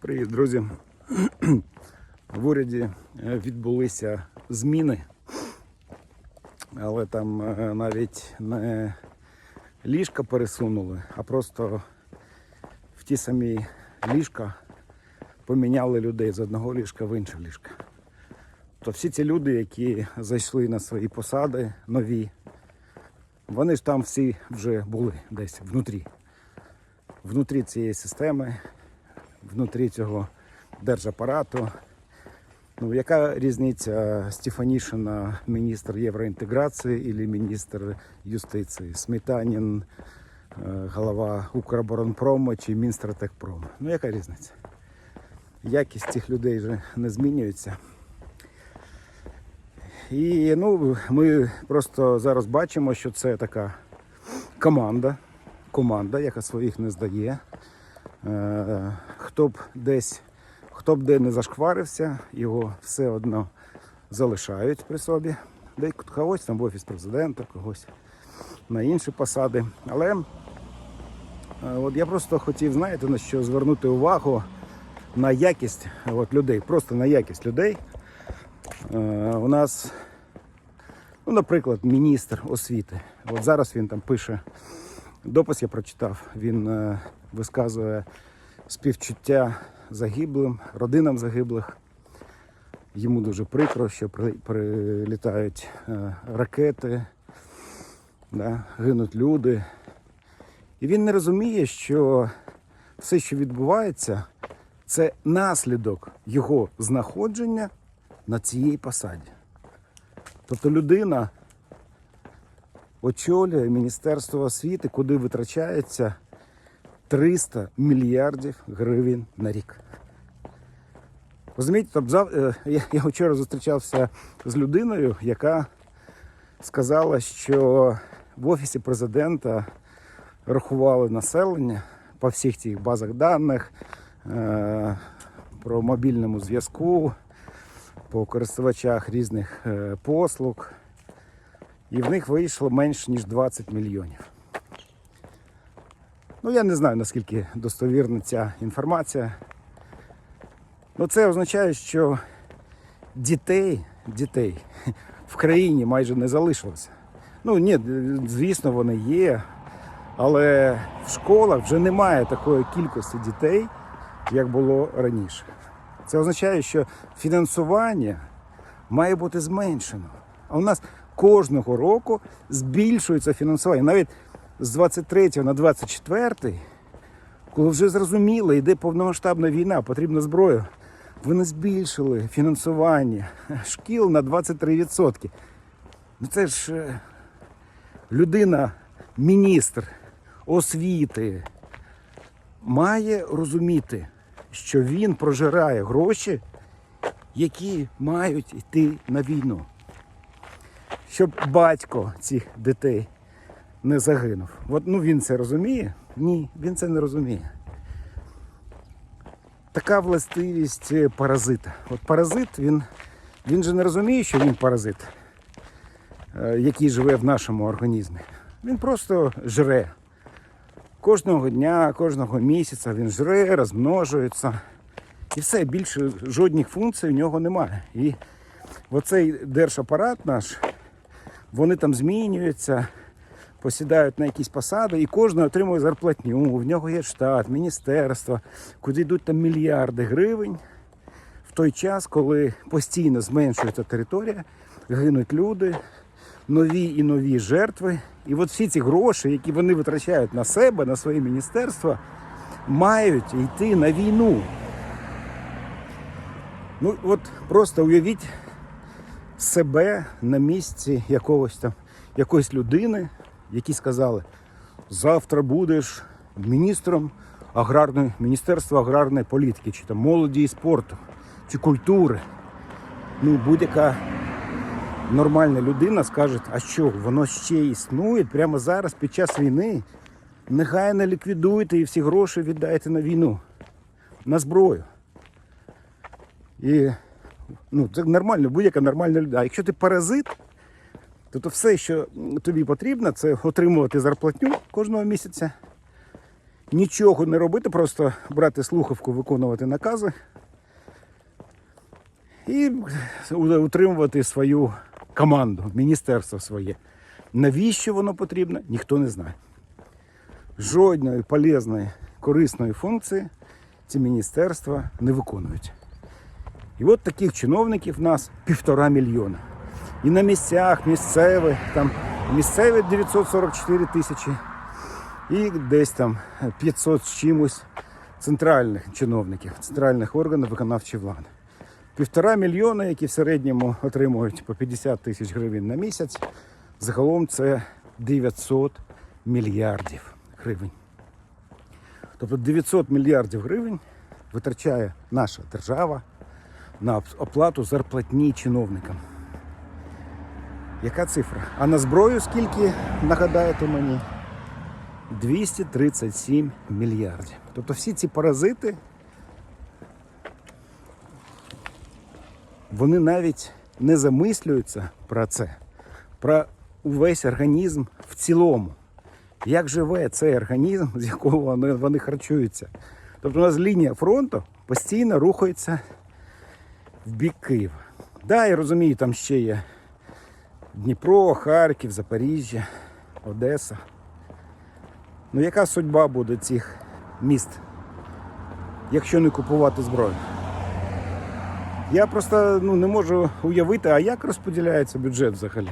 Привіт, друзі. В уряді е, відбулися зміни, але там е, навіть не ліжка пересунули, а просто в ті самі ліжка поміняли людей з одного ліжка в інше ліжка. То всі ці люди, які зайшли на свої посади нові, вони ж там всі вже були десь внутрі. Внутрі цієї системи, внутрі цього держапарату. Ну, яка різниця Стефанішина, міністр євроінтеграції і міністр юстиції? Сметанін, е, голова Укроборонпрому чи Мінстратекпрому? Ну яка різниця? Якість цих людей вже не змінюється. І ну, ми просто зараз бачимо, що це така команда, команда, яка своїх не здає. Е, хто б десь, хто б де не зашкварився, його все одно залишають при собі. Де когось там в офіс президента, когось на інші посади. Але е, от я просто хотів, знаєте, на що звернути увагу на якість от, людей, просто на якість людей. Е, у нас, ну, наприклад, міністр освіти. От зараз він там пише допис, я прочитав. Він е, висказує співчуття загиблим, родинам загиблих. Йому дуже прикро, що прилітають е, ракети, да, гинуть люди. І він не розуміє, що все, що відбувається, це наслідок його знаходження на цій посаді. Тобто людина очолює Міністерство освіти, куди витрачається 300 мільярдів гривень на рік. Розумієте, тобто, е, я, я вчора зустрічався з людиною, яка сказала, що в офісі президента рахували населення по всіх цих базах даних е, про мобільному зв'язку, по користувачах різних е, послуг. І в них вийшло менш ніж 20 мільйонів. Ну, я не знаю, наскільки достовірна ця інформація. Ну, це означає, що дітей, дітей в країні майже не залишилося. Ну, ні, звісно, вони є, але в школах вже немає такої кількості дітей, як було раніше. Це означає, що фінансування має бути зменшено. А у нас кожного року збільшується фінансування. Навіть з 23 на 24, коли вже зрозуміло, йде повномасштабна війна, потрібна зброя, вони збільшили фінансування шкіл на 23%. Ну це ж е, людина, міністр освіти, має розуміти, що він прожирає гроші, які мають йти на війну. Щоб батько цих дітей не загинув. От, ну він це розуміє? Ні, він це не розуміє. Така властивість е, паразита. От паразит, він, він же не розуміє, що він паразит, е, який живе в нашому організмі. Він просто жре. Кожного дня, кожного місяця він жре, розмножується. І все, більше жодних функцій у нього немає. І оцей держапарат наш, вони там змінюються, посідають на якісь посади, і кожен отримує зарплатню. В нього є штат, міністерство, куди йдуть там мільярди гривень. В той час, коли постійно зменшується територія, гинуть люди, нові і нові жертви. І от всі ці гроші, які вони витрачають на себе, на своє міністерство, мають йти на війну. Ну от просто уявіть себе на місці якогось там, якоїсь людини, які сказали, завтра будеш міністром аграрної, Міністерства аграрної політики, чи там молоді і спорту, чи культури. Ну, будь-яка нормальна людина скаже, а що, воно ще існує прямо зараз під час війни. Негайно ліквідуйте і всі гроші віддайте на війну, на зброю. І ну, це нормально, будь-яка нормальна людина. А якщо ти паразит, то, то все, що тобі потрібно, це отримувати зарплатню кожного місяця нічого не робити, просто брати слухавку, виконувати накази і утримувати свою команду, міністерство своє. Навіщо воно потрібно, ніхто не знає. Жодної полезної, корисної функції ці міністерства не виконують. І от таких чиновників в нас півтора мільйона. І на місцях місцеві, там місцеві 944 тисячі, і десь там 500 з чимось центральних чиновників, центральних органів виконавчої влади. Півтора мільйона, які в середньому отримують по 50 тисяч гривень на місяць, загалом це 900 мільярдів гривень. Тобто 900 мільярдів гривень витрачає наша держава на оплату зарплатні чиновникам. Яка цифра? А на зброю скільки нагадаєте мені? 237 мільярдів. Тобто всі ці паразити, вони навіть не замислюються про це, про увесь організм в цілому. Як живе цей організм, з якого вони, вони харчуються? Тобто у нас лінія фронту постійно рухається в бік Києва. Да, я розумію, там ще є Дніпро, Харків, Запоріжжя, Одеса. Ну яка судьба буде цих міст, якщо не купувати зброю? Я просто ну, не можу уявити, а як розподіляється бюджет взагалі.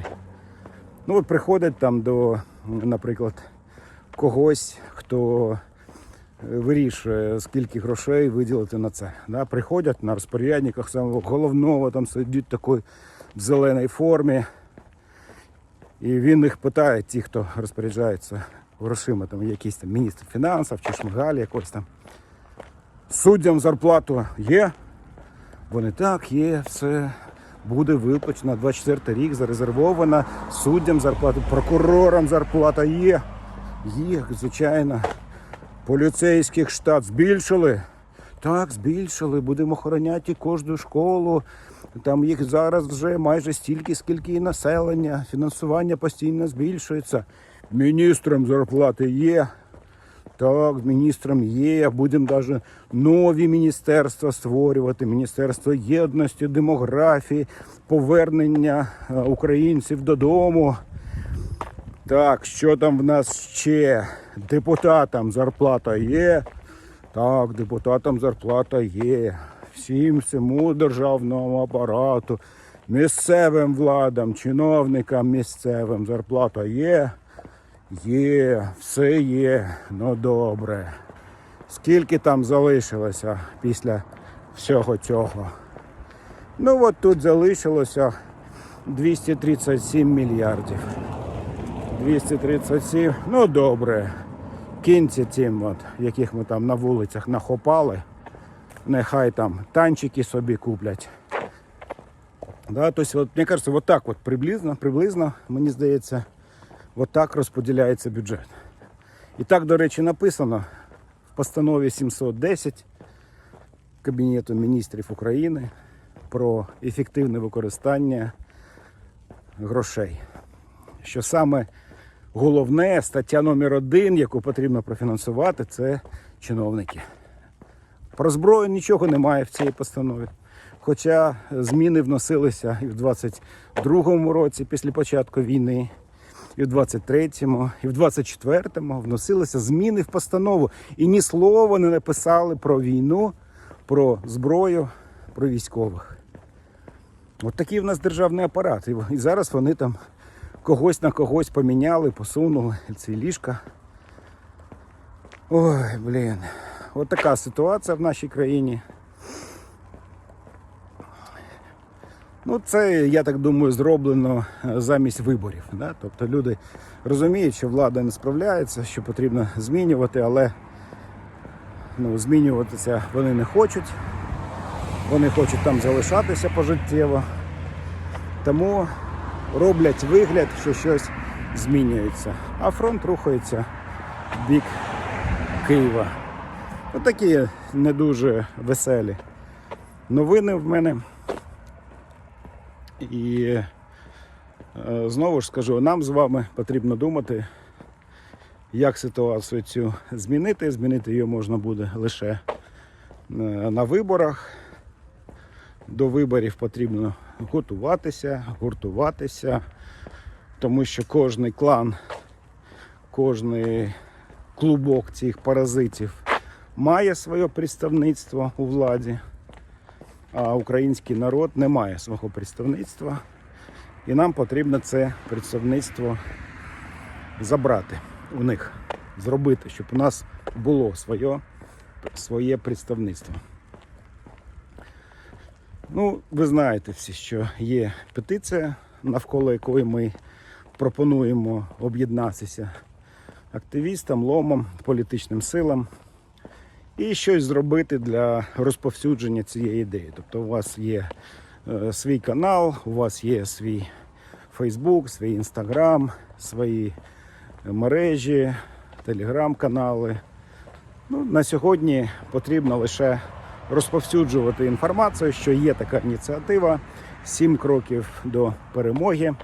Ну от приходять там до, наприклад, когось, хто вирішує, скільки грошей виділити на це. Да? Приходять на розпорядниках самого головного, там сидять такий в зеленій формі. І він їх питає, ті, хто розпоряджається грошима, там якийсь там міністр фінансів чи шмигаль якось там. Суддям зарплату є. Вони так, є, все буде виплачено 24 рік, зарезервована суддям зарплата, прокурорам зарплата є. Є, звичайно. Поліцейських штат збільшили. Так, збільшили. Будемо охороняти кожну школу. Там їх зараз вже майже стільки, скільки і населення. Фінансування постійно збільшується. Міністрам зарплати є. Так, міністрам є. Будемо навіть нові міністерства створювати. Міністерство єдності, демографії, повернення е, українців додому. Так, що там в нас ще? Депутатам зарплата є. Так, депутатам зарплата є. Всім всьому державному апарату, місцевим владам, чиновникам місцевим зарплата є. Є, все є, ну добре. Скільки там залишилося після всього цього? Ну от тут залишилося 237 мільярдів. 237, ну добре. Кінці тим, от, яких ми там на вулицях нахопали. Нехай там танчики собі куплять. Да, тобто, от, мені кажется, вот так от приблизно, приблизно, мені здається, от так розподіляється бюджет. І так, до речі, написано в постанові 710 Кабінету міністрів України про ефективне використання грошей. Що саме головне, стаття номер один, яку потрібно профінансувати, це чиновники. Про зброю нічого немає в цій постанові. Хоча зміни вносилися і в 22-му році після початку війни, і в 23-му, і в 24-му вносилися зміни в постанову. І ні слова не написали про війну, про зброю, про військових. От такий в нас державний апарат. І зараз вони там когось на когось поміняли, посунули ці ліжка. Ой, блін. От така ситуація в нашій країні. Ну, це, я так думаю, зроблено е, замість виборів. Да? Тобто люди розуміють, що влада не справляється, що потрібно змінювати, але ну, змінюватися вони не хочуть. Вони хочуть там залишатися пожиттєво. Тому роблять вигляд, що щось змінюється. А фронт рухається в бік Києва. Отакі не дуже веселі новини в мене. І е, знову ж скажу, нам з вами потрібно думати, як ситуацію цю змінити. Змінити її можна буде лише е, на виборах. До виборів потрібно готуватися, гуртуватися, тому що кожний клан, кожний клубок цих паразитів має своє представництво у владі, а український народ не має свого представництва. І нам потрібно це представництво забрати у них, зробити, щоб у нас було своє, своє представництво. Ну, ви знаєте всі, що є петиція, навколо якої ми пропонуємо об'єднатися активістам, ломам, політичним силам і щось зробити для розповсюдження цієї ідеї. Тобто, у вас є е, свій канал, у вас є свій Фейсбук, свій Інстаграм, свої мережі, телеграм-канали. Ну, на сьогодні потрібно лише розповсюджувати інформацію, що є така ініціатива. Сім кроків до перемоги.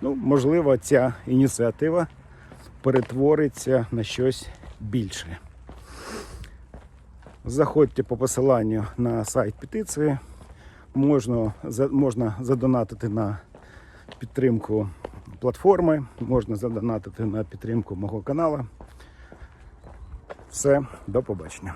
Ну, можливо, ця ініціатива перетвориться на щось більше. Заходьте по посиланню на сайт петиції. Можна, можна задонатити на підтримку платформи, можна задонатити на підтримку мого каналу. Все, до побачення.